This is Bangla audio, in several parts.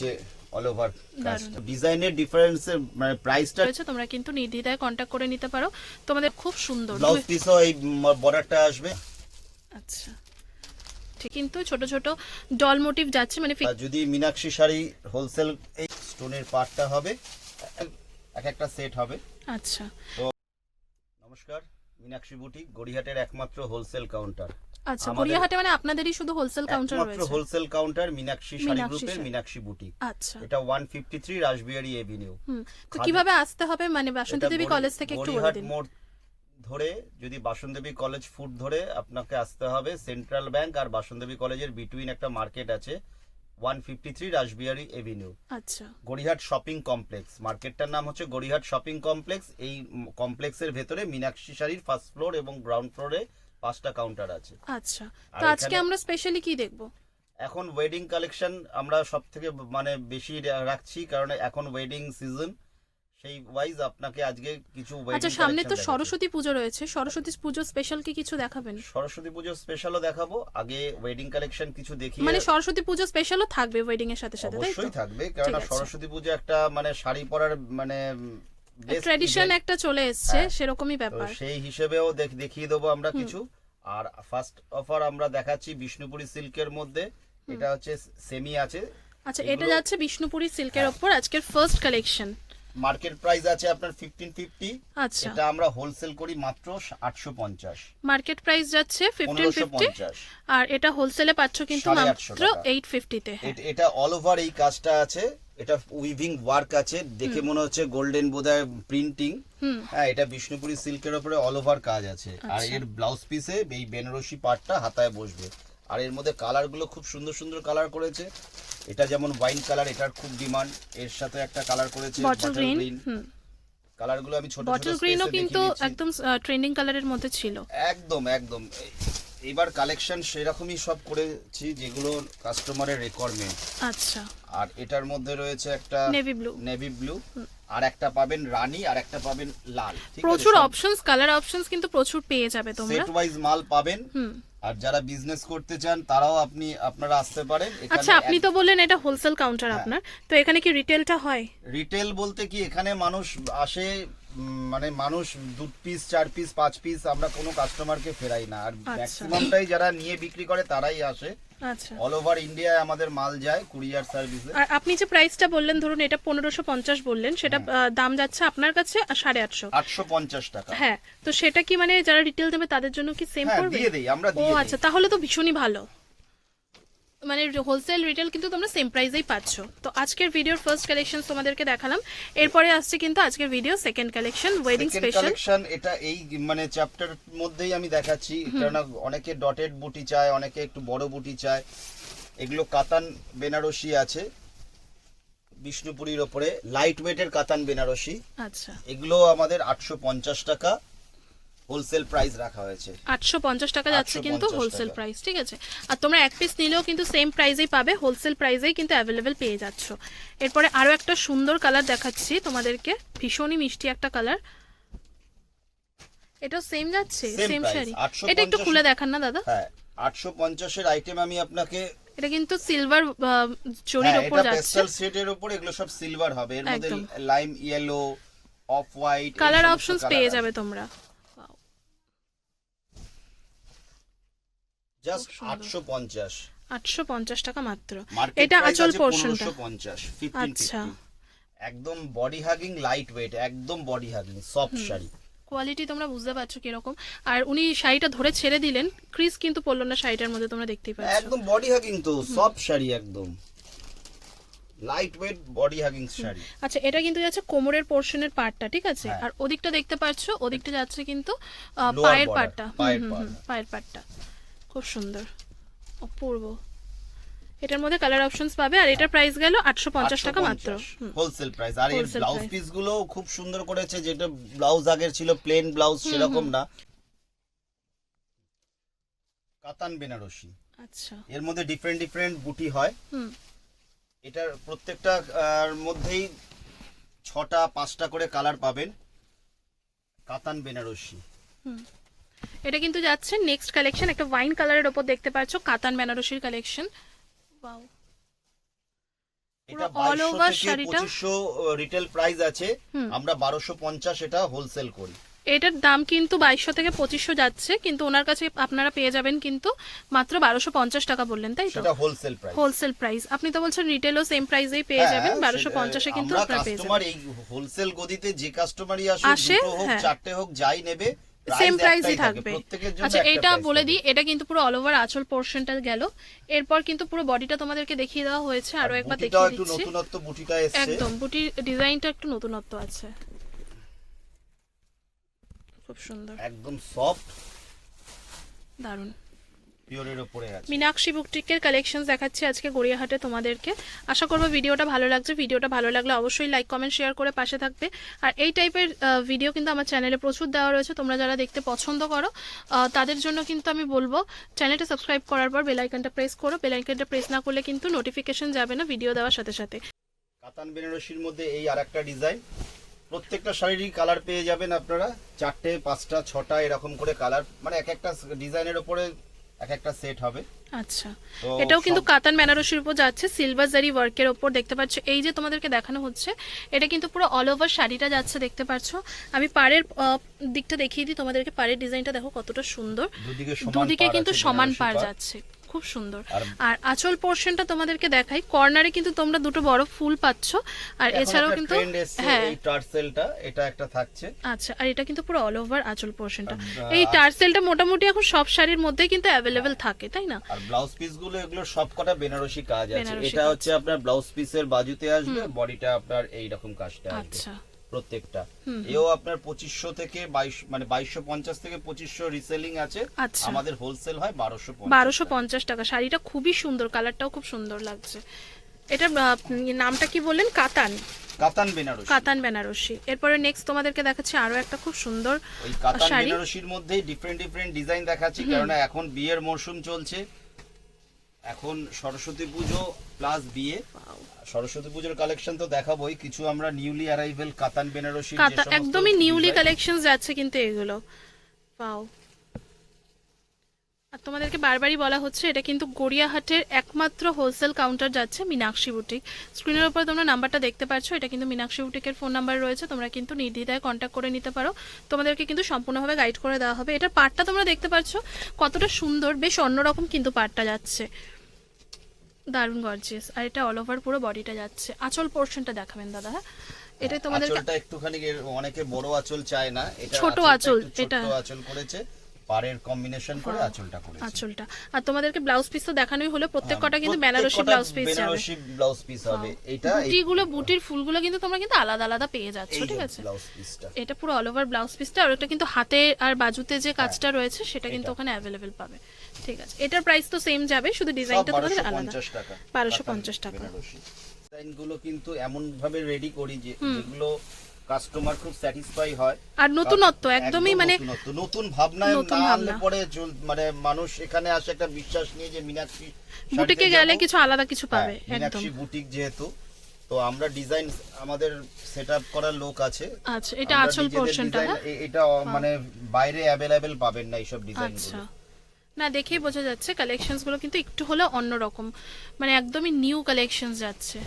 হচ্ছে অল ওভার। ডিজাইনের ডিফারেন্সের মানে প্রাইসটা রয়েছে তোমরা কিন্তু নির্দ্বিধায় কন্ট্যাক্ট করে নিতে পারো। তোমাদের খুব সুন্দর। ব্লাউজ পিসও এই বর্ডারটা আসবে। আচ্ছা। ঠিক কিন্তু ছোট ছোট ডল মোটিভ যাচ্ছে মানে যদি মীনাক্ষী শাড়ি হোলসেল এই স্টোনের পার্টটা হবে এক একটা সেট হবে। আচ্ছা। নমস্কার মীনাক্ষী বুটিক গড়িহাটের একমাত্র হোলসেল কাউন্টার আচ্ছা গড়িয়াহাটে মানে আপনাদেরই শুধু হোলসেল কাউন্টার একমাত্র রয়েছে? হোলসেল কাউন্টার মীনাক্ষী শাড়ি গ্রুপের। মীনাক্ষী বুটিক আচ্ছা। এটা one fifty three Rashbehari avenue তো কীভাবে আসতে হবে? মানে বাসন্তী দেবী কলেজ থেকে একটু বলে দিন। ধরে যদি কলেজ ফুট ধরে আপনাকে আসতে হবে সেন্ট্রাল ব্যাংক আর বাসনদেবী কলেজের বিটুইন একটা মার্কেট আছে one fifty three Rashbehari avenue আচ্ছা। গড়িহাট শপিং কমপ্লেক্স মার্কেটটার নাম হচ্ছে গড়িহাট শপিং কমপ্লেক্স এই কমপ্লেক্সের ভেতরে মীনাক্ষী শাড়ির ফার্স্ট ফ্লোর এবং গ্রাউন্ড ফ্লোরে পাঁচটা কাউন্টার আছে আচ্ছা আর তো আজকে এখানে- আমরা স্পেশালি কি দেখব এখন ওয়েডিং কালেকশন আমরা সব থেকে মানে বেশি রাখছি কারণ এখন ওয়েডিং সিজন সেই ওয়াইজ আপনাকে আজকে কিছু wedding আচ্ছা সামনে তো দেখাচ্ছি। সরস্বতী পুজো রয়েছে সরস্বতী পুজো স্পেশাল কি কিছু দেখাবেন সরস্বতী পুজো স্পেশালও দেখাবো আগে ওয়েডিং কালেকশন কিছু দেখিয়ে মানে সরস্বতী পুজো স্পেশালও থাকবে ওয়েডিং এর সাথে সাথে তাই তো অবশ্যই থাকবে কারণ আছে। সরস্বতী পুজো একটা মানে শাড়ি পরার মানে ট্র্যাডিশন একটা চলে এসছে হ্যাঁ। সেরকমই ব্যাপার। সেই হিসেবেও দেখিয়ে দেবো আমরা কিছু। আর ফার্স্ট অফার আমরা দেখাচ্ছি বিষ্ণুপুরি সিল্কের মধ্যে। এটা হচ্ছে সেমি আছে। আচ্ছা এটা হ্যাঁ। যাচ্ছে বিষ্ণুপুরি সিল্কের ওপর আজকের ফার্স্ট কালেকশন মার্কেট প্রাইস আছে আপনার ফিফটিন ফিফটি আচ্ছা। এটা আমরা হোলসেল করি মাত্র আটশো পঞ্চাশ। মার্কেট প্রাইস যাচ্ছে ফিফটিন পনেরোশো ফিফটি পঞ্চাশ। আর এটা হোলসেলে পাচ্ছ কিন্তু মাত্র টাকা। এইট ফিফটিতে এটা অল ওভার এই কাজটা আছে। এটা উইভিং ওয়ার্ক আছে। দেখে মনে হচ্ছে গোল্ডেন বোধহয় প্রিন্টিং হ্যাঁ এটা বিষ্ণুপুরি সিল্কের উপরে অল ওভার কাজ আছে। আর আচ্ছা। এর ব্লাউজ পিসে এই বেনারসি পার্টটা হাতায় বসবে। আর এর মধ্যে কালারগুলো খুব সুন্দর সুন্দর কালার করেছে। এটা যেমন ওয়াইন কালার এটার খুব ডিমান্ড এর সাথে একটা কালার করেছে বটল গ্রিন হুম। কালারগুলো আমি ছোট ছোট বটল গ্রিনও কিন্তু। একদম ট্রেন্ডিং কালারের মধ্যে ছিল। একদম একদম। এবার কালেকশন সেরকমই সব করেছি যেগুলো কাস্টমারের রিকোয়ারমেন্ট আচ্ছা। আর এটার মধ্যে রয়েছে একটা নেভি ব্লু নেভি ব্লু আর একটা পাবেন রানী আর একটা পাবেন লাল। প্রচুর অপশনস কালার অপশনস কিন্তু প্রচুর পেয়ে যাবে তোমরা। সেট ওয়াইজ মাল পাবেন। হুম। আর যারা বিজনেস করতে চান তারাও আপনি আপনারা আসতে পারেন। আচ্ছা আপনি তো বললেন এটা হোলসেল কাউন্টার আপনার। তো এখানে কি রিটেলটা হয়? রিটেল বলতে কি এখানে মানুষ আসে মানে মানুষ দু পিস চার পিস পাঁচ পিস আমরা কোনো কাস্টমারকে ফেরাই না। আর আচ্ছা। ম্যাক্সিমামটাই যারা নিয়ে বিক্রি করে তারাই আসে। আচ্ছা। অল ওভার ইন্ডিয়ায় আমাদের মাল যায় কুরিয়ার সার্ভিসে আর আপনি যে প্রাইসটা বললেন ধরুন এটা পনেরোশো পঞ্চাশ বললেন সেটা দাম যাচ্ছে আপনার কাছে সাড়ে আটশো। আটশো পঞ্চাশ টাকা। হ্যাঁ তো সেটা কি মানে যারা রিটেল দেবে তাদের জন্য কি সেম হ্যাঁ পড়বে দিয়ে দেই আমরা ও আচ্ছা তাহলে তো ভীষণই ভালো। মানে হোলসেল রিটেল কিন্তু তোমরা সেম প্রাইসেই পাচ্ছ। তো আজকের ভিডিওর ফার্স্ট কালেকশন তোমাদেরকে দেখালাম। এরপরে আসছে কিন্তু আজকের video second collection wedding special collection এটা এই মানে চ্যাপ্টার মধ্যেই আমি দেখাচ্ছি। কেননা অনেকে ডটেড বুটি চায় অনেকে একটু বড় বুটি চায়। এগুলো কাতান বেনারসি আছে বিষ্ণুপুরীর ওপরে। লাইট ওয়েটের কাতান বেনারসি। আচ্ছা। এগুলো আমাদের আটশো পঞ্চাশ টাকা। হোলসেল প্রাইস রাখা হয়েছে। আটশো পঞ্চাশ টাকা যাচ্ছে কিন্তু হোলসেল প্রাইস ঠিক আছে? আর তোমরা এক পিস নিলেও কিন্তু সেম প্রাইসেই পাবে হোলসেল প্রাইসেই কিন্তু অ্যাভেলেবেল পেয়ে যাচ্ছ। এরপরে আরও একটা সুন্দর কালার দেখাচ্ছি তোমাদেরকে ভীষণই মিষ্টি একটা কালার এটা সেম যাচ্ছে? সেম শাড়ি। এটা একটু খুলে দেখান না দাদা? হ্যাঁ আটশো পঞ্চাশের আইটেম আমি আপনাকে এটা কিন্তু সিলভার জরির হ্যাঁ ওপর এটা যাচ্ছে। পেস্টাল সেটের উপর এগুলো সব সিলভার হবে। এর মধ্যে lime yellow off white colour options পেয়ে যাবে তোমরা। জাস্ট খুব সুন্দর। আটশো পঞ্চাশ। আটশো পঞ্চাশ টাকা মাত্র। এটা আঁচল পোর্শনটা পনেরোশো পঞ্চাশ আচ্ছা। একদম বডি হাগিং লাইট ওয়েট একদম body hugging soft sari. Quality তোমরা বুঝতে পারছ কীরকম। আর উনি শাড়িটা ধরে ছেড়ে দিলেন ক্রিস কিন্তু পড়ল না শাড়িটার মধ্যে তোমরা দেখতেই পাচ্ছ। একদম বডি হাগিং তো সফট শাড়ি একদম। Light weight body hugging sari. আচ্ছা এটা কিন্তু যাচ্ছে কোমরের পোর্শনের পার্টটা ঠিক আছে? হ্যাঁ। আর ওদিকটা দেখতে পাচ্ছ ওদিকটা যাচ্ছে কিন্তু পায়ের পাটটা। পায়ের হুম, খুব সুন্দর। অপূর্ব। এটার মধ্যে কালার অপশনস পাবে আর এটার প্রাইস গেল আটশো পঞ্চাশ টাকা মাত্র। হোলসেল প্রাইস আর এর Wholesale ব্লাউজ পিসগুলো খুব সুন্দর করেছে যেটা ব্লাউজ আগের ছিল প্লেন ব্লাউজ সেরকম না। কাতান বেনারসি। আচ্ছা। এর মধ্যে ডিফারেন্ট ডিফারেন্ট বুটি হয়। হুম। এটার প্রত্যেকটা মধ্যেই ছটা পাঁচটা করে কালার পাবেন কাতান বেনারসি। হুম। এটা কিন্তু যাচ্ছে নেক্সট কালেকশন একটা ওয়াইন কালারের ওপর দেখতে পাচ্ছ কাতান বেনারসির কালেকশন এটা all বাইশশো শাড়িটা। রিটেল প্রাইস আছে। আমরা বারোশো পঞ্চাশ এটা হোলসেল করি। এটার দাম কিন্তু বাইশশো থেকে পঁচিশশো যাচ্ছে কিন্তু ওনার কাছে আপনারা পেয়ে যাবেন কিন্তু মাত্র বারোশো পঞ্চাশ টাকা বললেন তাই তো? হোলসেল প্রাইস হোলসেল প্রাইস আপনি তো বলছেন রিটেলও সেম প্রাইসেই পেয়ে যাবেন বারোশো পঞ্চাশে কিন্তু আপনারা পেয়ে যাবেন। হোলসেল গদিতে যে কাস্টমারই আসে, আসে দুটো হোক হ্যাঁ। চারটে হোক যাই নেবে সেম প্রাইসই থাকবে। আচ্ছা এটা বলে দিই এটা কিন্তু পুরো অল ওভার আঁচল পোর্শনটা গেল। এরপর কিন্তু পুরো বডিটা তোমাদেরকে দেখিয়ে দেওয়া হয়েছে আরও একবার দেখিয়ে দিচ্ছি। নতুনত্ব বুটিটা এসছে। একদম বুটির ডিজাইনটা একটু নতুনত্ব আছে। খুব সুন্দর। একদম সফট দারুণ। পিওরের উপরে আছে। মীনাক্ষী বুকটিকের কালেকশন দেখাচ্ছি আজকে গড়িয়াহাটে তোমাদেরকে। আশা করব ভিডিওটা ভালো লাগছে। ভিডিওটা ভালো লাগলে অবশ্যই লাইক কমেন্ট শেয়ার করে পাশে থাকবে। আর এই টাইপের ভিডিও কিন্তু আমার চ্যানেলে প্রচুর দেওয়া রয়েছে। তোমরা যারা দেখতে পছন্দ করো তাদের জন্য কিন্তু আমি বলব চ্যানেলটা সাবস্ক্রাইব করার পর বেলাইকনটা প্রেস করো। বেলাইকনটা প্রেস না করলে কিন্তু নোটিফিকেশন যাবে না ভিডিও দেওয়ার সাথে সাথে। কাতান বেনারসির মধ্যে এই আর একটা ডিজাইন প্রত্যেকটা শাড়িরই কালার পেয়ে যাবেন আপনারা। চারটে পাঁচটা ছটা এরকম করে কালার মানে এক একটা ডিজাইনের উপরে এক একটা সেট হবে। আচ্ছা। এটাও কিন্তু কাতান বেনারসির উপর যাচ্ছে সিলভার জারি ওয়ার্কের ওপর দেখতে পাচ্ছ। এই যে তোমাদেরকে দেখানো হচ্ছে এটা কিন্তু পুরো অল ওভার শাড়িটা যাচ্ছে দেখতে পাচ্ছ। আমি পাড়ের দিকটা দেখিয়ে দিই তোমাদেরকে পাড়ের ডিজাইনটা দেখো কতটা সুন্দর। দুদিকে সমান কিন্তু সমান পার পাড়। যাচ্ছে। খুব সুন্দর। আর- আঁচল পোর্শনটা তোমাদেরকে দেখাই। কর্নারে কিন্তু তোমরা দুটো বড় ফুল পাচ্ছ। আর এছাড়াও কিন্তু হ্যাঁ। এই টার্সেলটা। এটা একটা থাকছে। আচ্ছা আর এটা কিন্তু পুরো অল ওভার আঁচল পোর্শনটা এই টার্সেলটা মোটামুটি এখন সব শাড়ির মধ্যেই কিন্তু অ্যাভেলেবেল থাকে তাই না? আর ব্লাউজ পিসগুলো এগুলো সবকটা বেনারসি কাজ আছে। এটা হচ্ছে আপনার ব্লাউজ পিসের বাজুতে আসবে বডিটা আপনার এই রকম কাজটা আচ্ছা। প্রত্যেকটা। এও আপনার পঁচিশশো থেকে বাইশ মানে বাইশশো পঞ্চাশ থেকে পঁচিশশো রিসেলিং আছে। আচ্ছা। আমাদের হোলসেল হয় বারোশো বারোশো পঞ্চাশ টাকা। শাড়িটা খুবই সুন্দর কালারটাও খুব সুন্দর লাগছে। এটা নামটা কি বললেন? কাতান। কাতান বেনারসি। কাতান বেনারসি। এরপরে নেক্সট তোমাদেরকে দেখাচ্ছি আরও একটা খুব সুন্দর ওই কাতান। বেনারসির মধ্যেই ডিফারেন্ট ডিফারেন্ট ডিজাইন দেখাচ্ছি। কারণ এখন বিয়ের মরশুম চলছে। এখন সরস্বতী পুজো প্লাস বিয়ে সরস্বতী পুজোর কালেকশন তো দেখাবোই কিছু আমরা নিউলি অ্যারাইভেল কাতান বেনারসি একদমই নিউলি কালেকশন যাচ্ছে কিন্তু এগুলো। পাও আর তোমাদেরকে বারবারই বলা হচ্ছে এটা কিন্তু গড়িয়াহাটের একমাত্র হোলসেল কাউন্টার যাচ্ছে মীনাক্ষী বুটিক স্ক্রিনের উপর তোমরা নাম্বারটা দেখতে পাচ্ছ এটা কিন্তু মীনাক্ষী বুটিকের ফোন নাম্বার রয়েছে তোমরা কিন্তু নির্দ্বিধায় কন্ট্যাক্ট করে নিতে পারো। তোমাদেরকে কিন্তু সম্পূর্ণভাবে গাইড করে দেওয়া হবে। এটার পার্টটা তোমরা দেখতে পাচ্ছ কতটা সুন্দর বেশ অন্যরকম কিন্তু পার্টটা যাচ্ছে। দারুণ গর্জিয়াস আর এটা অল ওভার পুরো বডিটা যাচ্ছে। আঁচল পোর্শনটা দেখাবেন দাদা হ্যাঁ? এটাই তোমাদেরকে আঁচলটা একটুখানি অনেকে বড় আঁচল চায় না এটা ছোট আঁচল, ছোট এটা- আঁচল করেছে। পাড়ের কম্বিনেশন করে হ্যাঁ। আঁচলটা করেছে। আঁচলটা। আর তোমাদেরকে ব্লাউজ পিস তো দেখানোই হলো প্রত্যেক কটা কিন্তু বেনারসি ব্লাউজ পিস যাবে। বেনারসি ব্লাউজ পিস হবে। এটা এই বুটিগুলো বুটির ফুলগুলো কিন্তু তোমরা কিন্তু আলাদা আলাদা পেয়ে যাচ্ছ ঠিক আছে? ব্লাউজ পিসটা এটা পুরো অল ওভার ব্লাউজ পিসটা আর ওটা কিন্তু হাতে আর বাজুতে যে কাজটা রয়েছে সেটা কিন্তু হ্যাঁ। ওখানে অ্যাভেলেবেল পাবে ঠিক আছে? এটার প্রাইস তো সেম যাবে শুধু ডিজাইনটা তোমাদের বারোশো আলাদা। পঞ্চাশ টাকা। 1250 টাকা। ডিজাইনগুলো কিন্তু এমন ভাবে রেডি করি যে যেগুলো কাস্টমার খুব স্যাটিসফাই হয়। আর নতুনত্ব একদমই মানে নতুন ভাবনায় নতুন না ভাবনা। আনলে পরে মানে মানুষ এখানে আসে একটা বিশ্বাস নিয়ে যে মীনাক্ষী বুটিকে গেলে কিছু আলাদা কিছু হ্যাঁ, পাবে একদম। মীনাক্ষী বুটিক যেহেতু তো আমরা ডিজাইন আমাদের সেট আপ করার লোক আছে। আচ্ছা এটা আঁচল পোর্শনটা হ্যাঁ? এটা মানে বাইরে অ্যাভেলেবেল পাবেন না এইসব ডিজাইন আচ্ছা। না দেখেই বোঝা যাচ্ছে কালেকশনসগুলো কিন্তু একটু হলেও অন্যরকম মানে একদমই নিউ কালেকশন যাচ্ছে।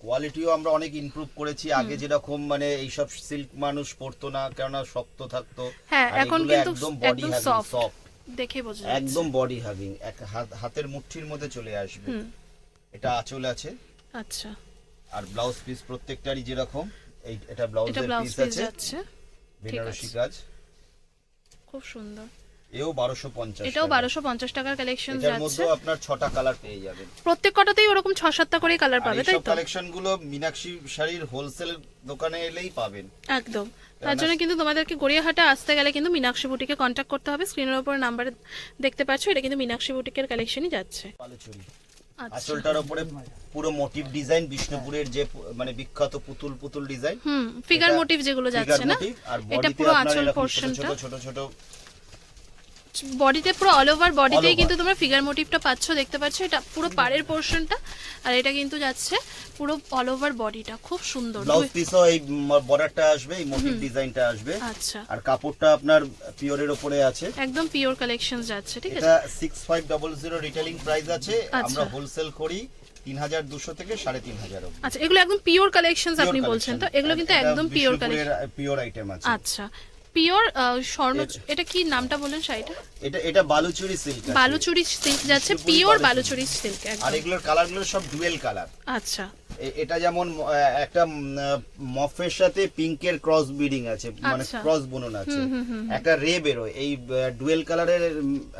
কোয়ালিটিও আমরা অনেক ইমপ্রুভ করেছি। আগে যেরকম মানে এইসব সিল্ক মানুষ পরতো না কেননা শক্ত থাকতো। হ্যাঁ এখন কিন্তু একদম বডি সফট দেখে বোঝা যাচ্ছে। একদম বডি হাগিং এক হাত- হাতের মুঠির মধ্যে চলে আসবে। এটা আঁচল আছে। আচ্ছা। আর ব্লাউজ পিস প্রত্যেকটারই যেরকম এই এটা ব্লাউজের ব্লাউজ পিস আছে। বেনারসি কাজ। খুব সুন্দর। এও বারোশো পঞ্চাশ এটাও বারোশো পঞ্চাশ টাকার কালেকশন যাচ্ছে। মধ্যেও আপনার ছটা কালার পেয়ে যাবেন। প্রত্যেক কটাতেই ওরকম ছ সাতটা করে কালার পাবে তাই তো? কালেকশনগুলো মীনাক্ষী শাড়ির হোলসেল দোকানে এলেই পাবেন। একদম। তার জন্য কিন্তু তোমাদেরকে গড়িয়াহাটে আসতে গেলে কিন্তু মীনাক্ষী বুটিকে কন্ট্যাক্ট করতে হবে। স্ক্রিনের উপর নাম্বার দেখতে পাচ্ছ এটা কিন্তু মীনাক্ষী বুটিকের কালেকশনই যাচ্ছে। পালেচুরি। আচ্ছা। আঁচলটার উপরে পুরো মোটিভ ডিজাইন বিষ্ণুপুরের যে মানে বিখ্যাত পুতুল পুতুল ডিজাইন হুম ফিগার মোটিভ যেগুলো যাচ্ছে না এটা পুরো আঁচল পোর্শনটা ছোট ছোট ছোট বডিতে পুরো অল ওভার বডিতেই কিন্তু তোমরা ফিগার মোটিভটা পাচ্ছ দেখতে পাচ্ছ। এটা পুরো পাড়ের পোর্শনটা আর এটা কিন্তু যাচ্ছে পুরো অল ওভার বডিটা খুব সুন্দর। ব্লাউজ পিসও এই বর্ডারটা আসবে এই মোটিভ ডিজাইনটা আসবে। আচ্ছা। আর কাপড়টা আপনার পিওরের উপরে আছে। একদম পিওর কালেকশন যাচ্ছে ঠিক আছে? এটা six five double zero retailing price আছে। আচ্ছা। আমরা হোলসেল করি থেকে আচ্ছা এগুলো একদম পিওর কালেকশনস আপনি বলছেন তো? এগুলো কিন্তু একদম পিওর কালেকশন পিওর আইটেম আছে। আচ্ছা। পিওর স্বর্ণ এটা কি নামটা বললেন শাড়িটা? এটা এটা বালুচুরি সিল্ক বালুচুরি সিল্ক যাচ্ছে পিওর বালুচুরি। সিল্ক আর এগুলোর কালারগুলো সব ডুয়েল কালার আচ্ছা। এটা যেমন একটা মফের সাথে পিঙ্কের ক্রস ব্রিডিং আছে মানে আচ্ছা। ক্রস বুনন আছে। একটা রে বেরোয়। এই ডুয়েল কালারের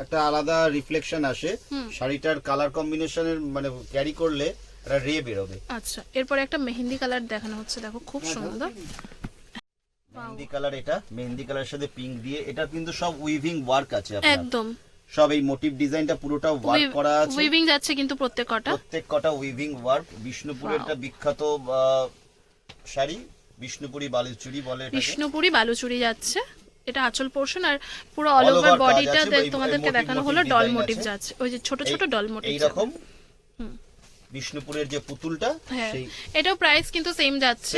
একটা আলাদা রিফ্লেকশন আসে। শাড়িটার কালার কম্বিনেশনের মানে ক্যারি করলে একটা রে বেরোবে। আচ্ছা। এরপরে একটা মেহেন্দি কালার দেখানো হচ্ছে দেখো খুব সুন্দর। মেহেন্দি কালার এটা মেহেন্দি কালারের সাথে পিঙ্ক দিয়ে। এটা কিন্তু সব উইভিং ওয়ার্ক আছে আপনার। একদম। সব এই মোটিভ ডিজাইনটা পুরোটা ওয়ার্ক করা আছে। উইভিং যাচ্ছে কিন্তু প্রত্যেক কটা। প্রত্যেক কটা উইভিং ওয়ার্ক বিষ্ণুপুরের একটা বিখ্যাত শাড়ি। বিষ্ণুপুরি বালুচুরি বলে এটাকে। বিষ্ণুপুরি বালুচুরি যাচ্ছে। এটা আঁচল পোর্শন আর পুরো অল ওভার বডিটা তোমাদেরকে দেখানো হলো ডল মোটিভ যাচ্ছে। ওই যে ছোট ছোট ডল মোটিভ এইরকম বিষ্ণুপুরের যে পুতুলটা হ্যাঁ। সেই এটাও প্রাইস কিন্তু সেম যাচ্ছে।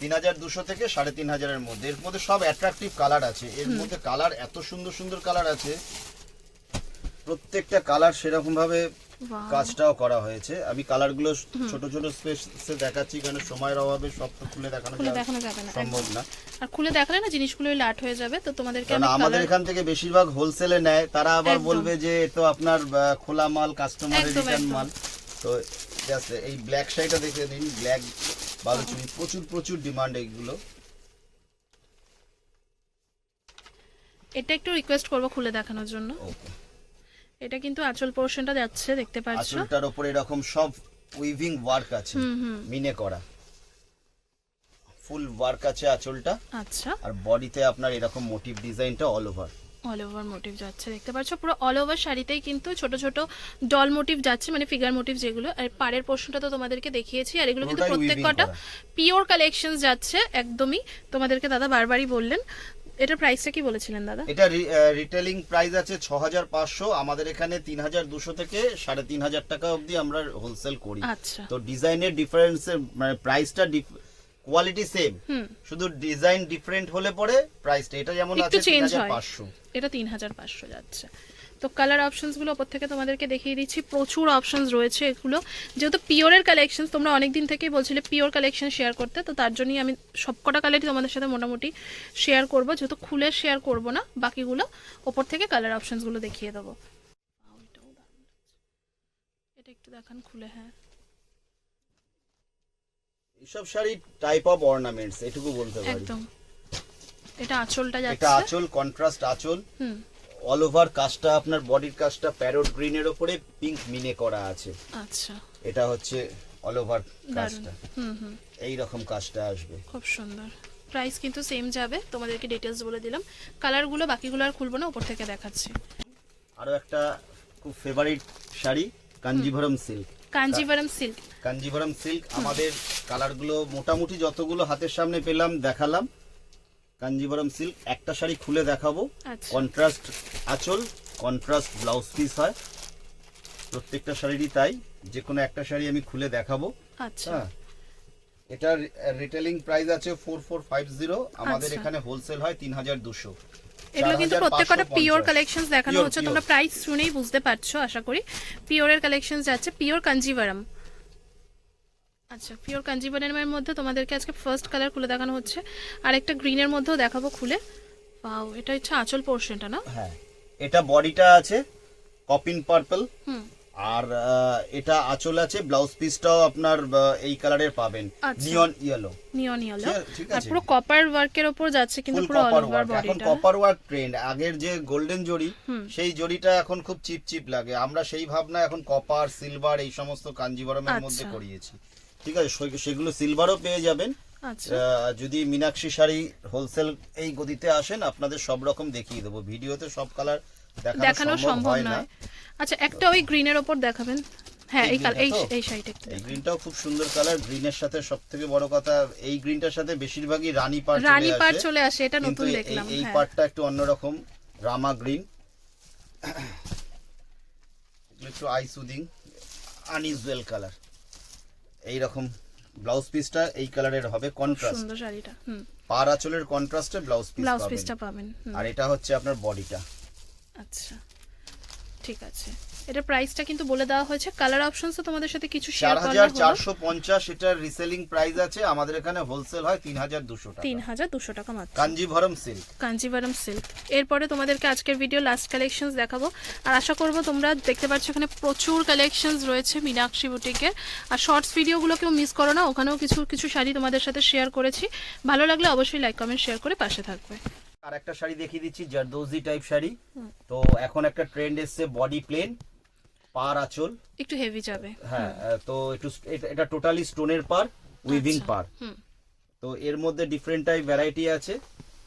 তিন হাজার দুশো থেকে সাড়ে তিন হাজারের মধ্যে। এর মধ্যে সব অ্যাট্রাকটিভ কালার আছে। এর মধ্যে কালার এত সুন্দর সুন্দর কালার আছে। প্রত্যেকটা কালার সেরকম ভাবে কাজটাও করা হয়েছে। আমি কালারগুলো ছোট ছোট স্পেসে দেখাচ্ছি কারণ সময়ের অভাবে সব তো খুলে দেখানো যাবে- না সম্ভব না। আর খুলে দেখালে না জিনিসগুলো লাট হয়ে যাবে তো তোমাদেরকে আমি আমাদের এখান থেকে বেশিরভাগ হোলসেলে নেয়। তারা আবার বলবে যে তো আপনার খোলা মাল কাস্টমারের রিটার্ন মাল। তো জাস্ট এই ব্ল্যাক শাড়িটা দেখে নিন ব্ল্যাক বালুচুরি প্রচুর প্রচুর ডিমান্ড এইগুলো এটা একটু রিকোয়েস্ট করব খুলে দেখানোর জন্য। ওকে এটা কিন্তু আঁচল পোর্শনটা যাচ্ছে দেখতে পাচ্ছ? আঁচলটার ওপরে এরকম সব উইভিং ওয়ার্ক আছে। মিনে করা। ফুল ওয়ার্ক আছে আঁচলটা। আচ্ছা। আর বডিতে আপনার এরকম মোটিভ ডিজাইনটা all over all over motif যাচ্ছে দেখতে পাচ্ছ? পুরো অল ওভার শাড়িতেই কিন্তু ছোট ছোট ডল মোটিভ যাচ্ছে মানে ফিগার মোটিভ যেগুলো। আর পাড়ের পোর্শনটা তো তোমাদেরকে দেখিয়েছি আর এগুলো কিন্তু পুরোটাই প্রত্যেক কটা পিওর কালেকশন যাচ্ছে একদমই। তোমাদেরকে দাদা বারবারই বললেন। এটার প্রাইসটা কি বলেছিলেন দাদা? এটা রিটেলিং প্রাইস আছে ছ হাজার পাঁচশো আমাদের এখানে তিন হাজার দুশো থেকে সাড়ে তিন হাজার টাকা অবধি আমরা হোলসেল করি। আচ্ছা। তো ডিজাইনের ডিফারেন্স মানে প্রাইসটা কোয়ালিটি সেম শুধু ডিজাইন ডিফারেন্ট হলে পরে প্রাইসটা এটা যেমন আছে তিন change হাজার হয়। পাঁচশো। এটা তিন হাজার পাঁচশো যাচ্ছে। তো কালার অপশনসগুলো ওপর থেকে তোমাদেরকে দেখিয়ে দিচ্ছি। প্রচুর অপশনস রয়েছে এগুলো। যেহেতু পিওরের কালেকশন তোমরা অনেক দিন থেকেই বলছিলে পিওর কালেকশন শেয়ার করতে। তো তার জন্যই আমি সবকটা কালারই তোমাদের সাথে মোটামুটি শেয়ার করব। যেহেতু খুলে শেয়ার করব না বাকিগুলো ওপর থেকে কালার অপশনসগুলো দেখিয়ে দেবো। এটা একটু দেখান খুলে হ্যাঁ। এইসব শাড়ি টাইপ অফ অর্নামেন্টস এটুকু বলতে পারি। একদম। এটা আঁচলটা এটা আঁচল কন্ট্রাস্ট আঁচল। হুম। অল ওভার কাজটা আপনার বডির কাজটা প্যারোট গ্রিনের ওপরে পিঙ্ক মিনে করা আছে। আচ্ছা। এটা হচ্ছে অল ওভার কাজটা। হুম হুম। এই রকম কাজটা আসবে। খুব সুন্দর। প্রাইস কিন্তু সেম যাবে তোমাদেরকে ডিটেলস বলে দিলাম। কালারগুলো বাকিগুলো আর খুলবো না উপর থেকে দেখাচ্ছি। আরও একটা খুব favourite sari Kanjivaram silk Kanjivaram silk Kanjivaram silk আমাদের কালারগুলো মোটামুটি যতগুলো হাতের সামনে পেলাম দেখালাম। কাঞ্জিভরম সিল্ক একটা শাড়ি খুলে দেখাবো। আচ্ছা। কন্ট্রাস্ট আঁচল কন্ট্রাস্ট ব্লাউজ পিস হয়। প্রত্যেকটা শাড়িরই তাই যে কোনো একটা শাড়ি আমি খুলে দেখাবো। আচ্ছা। এটার রিটেলিং প্রাইস আছে ফোর ফোর ফাইভ জিরো আমাদের আচ্ছা। এখানে হোলসেল হয় তিন হাজার দুশো। এগুলো কিন্তু প্রত্যেকটা পিওর কালেকশন দেখানো হচ্ছে। তোমরা প্রাইস শুনেই বুঝতে পারছ আশা করি। পিওরের কালেকশন যাচ্ছে। পিওর কাঞ্জিভারাম আচ্ছা পিওর কাঞ্জিভারামের মধ্যে তোমাদেরকে আজকে ফার্স্ট কালার খুলে দেখানো হচ্ছে। আর একটা গ্রিনের মধ্যেও দেখাবো খুলে। বাও এটা হচ্ছে আঁচল পোর্শনটা না? হ্যাঁ। এটা বডিটা আছে কপিন পার্পল হুম। আর এটা আঁচল আছে ব্লাউজ পিসটাও আপনার এই কালারের পাবেন। আচ্ছা। Neon yellow. Neon yellow. আর। পুরো কপার ওয়ার্কের ওপর যাচ্ছে কিন্তু পুরো অল ওভার ওয়ার্ক এখন বডিটা কপার ওয়ার্ক ট্রেন্ড আগের যে গোল্ডেন জড়ি সেই জড়িটা এখন খুব চিপ চিপ লাগে। আমরা সেই ভাবনা এখন কপার সিলভার এই সমস্ত কাঞ্জিবরমের মধ্যে আচ্ছা। করিয়েছি। ঠিক আছে সেগুলো সিলভারও পেয়ে যাবেন। আচ্ছা। যদি মীনাক্ষী শাড়ি হোলসেল এই গদিতে আসেন আপনাদের সব রকম দেখিয়ে দেবো। ভিডিওতে সব কালার দেখানো সম্ভব নয়। আচ্ছা একটা ওই গ্রিনের ওপর দেখাবেন। হ্যাঁ এই এই এই শাড়িটা এই গ্রিনটাও খুব সুন্দর কালার গ্রিনের সাথে সব থেকে বড় কথা এই গ্রিনটার সাথে বেশিরভাগই রানী রানী চলে চলে আসে এটা নতুন দেখলাম এই হ্যাঁ। একটু অন্যরকম রামা গ্রিন একটু আই সুদিং আনইউজুয়াল কালার এই রকম ব্লাউজ পিসটা এই কালারের হবে কন্ট্রাস্ট সুন্দর শাড়িটা হুম। পার আঁচলের কন্ট্রাস্টে ব্লাউজ পিস পাবেন। আর এটা হচ্ছে আপনার বডিটা আচ্ছা ঠিক আছে। এটা প্রাইসটা কিন্তু বলে দেওয়া হয়েছে। কালার অপশনসও তোমাদের সাথে কিছু শেয়ার করা হলো। চারশো পঞ্চাশ এটার রিসেলিং প্রাইস আছে। আমাদের এখানে হোলসেল হয় তিন হাজার দুশো টাকা। তিন হাজার দুশো টাকা মাত্র। কাঞ্জিভরম সিল্ক কাঞ্জিভারম সিল্ক এরপরে তোমাদেরকে আজকের ভিডিও লাস্ট কালেকশনস দেখাবো। আর আশা করব তোমরা দেখতে পাচ্ছ এখানে প্রচুর কালেকশনস রয়েছে মীনাক্ষী বুটিকের আর শর্টস ভিডিওগুলো কেউ মিস করো না। ওখানেও কিছু কিছু শাড়ি তোমাদের সাথে শেয়ার করেছি। ভালো লাগলে অবশ্যই লাইক কমেন্ট শেয়ার করে পাশে থাকবে। আর একটা শাড়ি দেখিয়ে দিচ্ছি জারদৌজি টাইপ শাড়ি। তো এখন একটা ট্রেন্ড এসছে বডি প্লেন পার আঁচল। একটু হেভি যাবে। হ্যাঁ তো একটু এটা- টোটালি স্টোনের পার উইভিং আচ্ছা, পার। তো এর মধ্যে ডিফারেন্ট টাইপ ভ্যারাইটি আছে।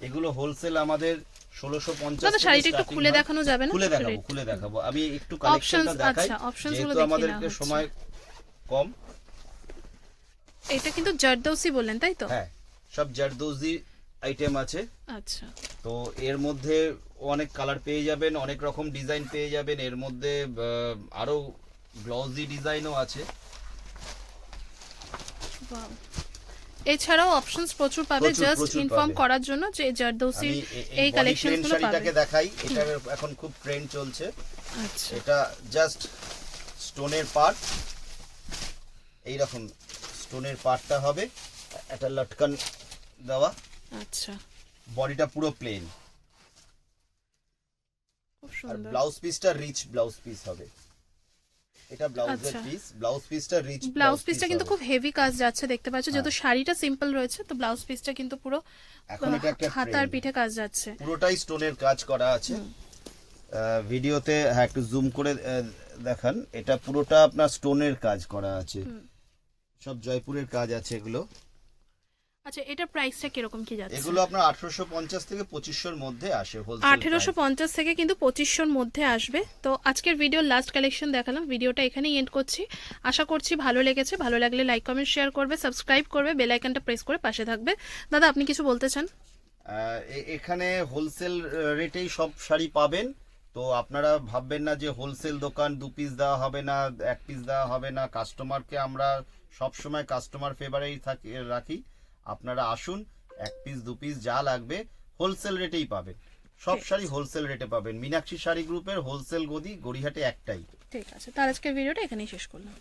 এগুলো হোলসেল আমাদের ষোলোশো পঞ্চাশ শাড়িটা একটু খুলে দেখানো যাবে না? খুলে দেখাবো খুলে দেখাবো। আমি একটু কালেকশনটা দেখাই আচ্ছা, যেহেতু আমাদেরকে সময় কম। এটা কিন্তু জারদৌসি বললেন তাই তো? হ্যাঁ সব জারদৌজি আইটেম আছে। আচ্ছা। তো এর মধ্যে অনেক কালার পেয়ে যাবেন অনেক রকম ডিজাইন পেয়ে যাবেন। এর মধ্যে আহ, আরও ব্লাউজি ডিজাইনও আছে। এছাড়াও অপশনস প্রচুর পাবে জাস্ট ইনফর্ম করার জন্য যে জারদৌসির এই এই বডি কালেকশন প্লেন পাবে শাড়িটাকে দেখাই এটা এখন খুব ট্রেন্ড চলছে। আচ্ছা। এটা জাস্ট স্টোনের পার্ট এইরকম স্টোনের পার্টটা হবে একটা লটকান দেওয়া। আচ্ছা। বডিটা পুরো প্লেন আর ব্লাউজ পিসটা রিচ ব্লাউজ পিস হবে। এটা ব্লাউজের। পিস ব্লাউজ পিসটা রিচ ব্লাউজ পিসটা কিন্তু খুব হেভি কাজ যাচ্ছে দেখতে পাচ্ছ। যেহেতু শাড়িটা সিম্পল রয়েছে তো ব্লাউজ পিসটা কিন্তু পুরো হ্যাঁ। এখন এটা একটা হাতার। পিঠে কাজ যাচ্ছে। পুরোটাই স্টোনের কাজ করা আছে। ভিডিওতে হ্যাঁ একটু জুম করে দেখান। এটা পুরোটা আপনার স্টোনের কাজ করা আছে। সব জয়পুরের কাজ আছে এগুলো। আচ্ছা এটার প্রাইসটা কীরকম কি যাচ্ছে? এগুলো আপনার আঠারোশো পঞ্চাশ থেকে পঁচিশশোর মধ্যে আসে হোলসেল আঠেরোশো পঞ্চাশ থেকে কিন্তু পঁচিশশোর মধ্যে আসবে। তো আজকের ভিডিওর লাস্ট কালেকশন দেখালাম। ভিডিওটা এখানেই এন্ড করছি। আশা করছি ভালো লেগেছে। ভালো লাগলে লাইক কমেন্ট শেয়ার করবে সাবস্ক্রাইব করবে বেল আইকনটা প্রেস করে পাশে থাকবে। দাদা আপনি কিছু বলতে চান? এখানে হোলসেল রেটেই সব শাড়ি পাবেন। তো আপনারা ভাববেন না যে হোলসেল দোকান দু পিস দেওয়া হবে না এক পিস দেওয়া হবে না। কাস্টমারকে আমরা সব সময় কাস্টমার ফেভারেই থাকি রাখি। আপনারা আসুন এক পিস দু পিস যা লাগবে হোলসেল রেটেই পাবেন। সব শাড়ি হোলসেল রেটে পাবেন। মীনাক্ষী শাড়ি গ্রুপের হোলসেল গদি গড়িহাটে একটাই। ঠিক আছে তার আজকে ভিডিওটা এখানেই শেষ করলাম।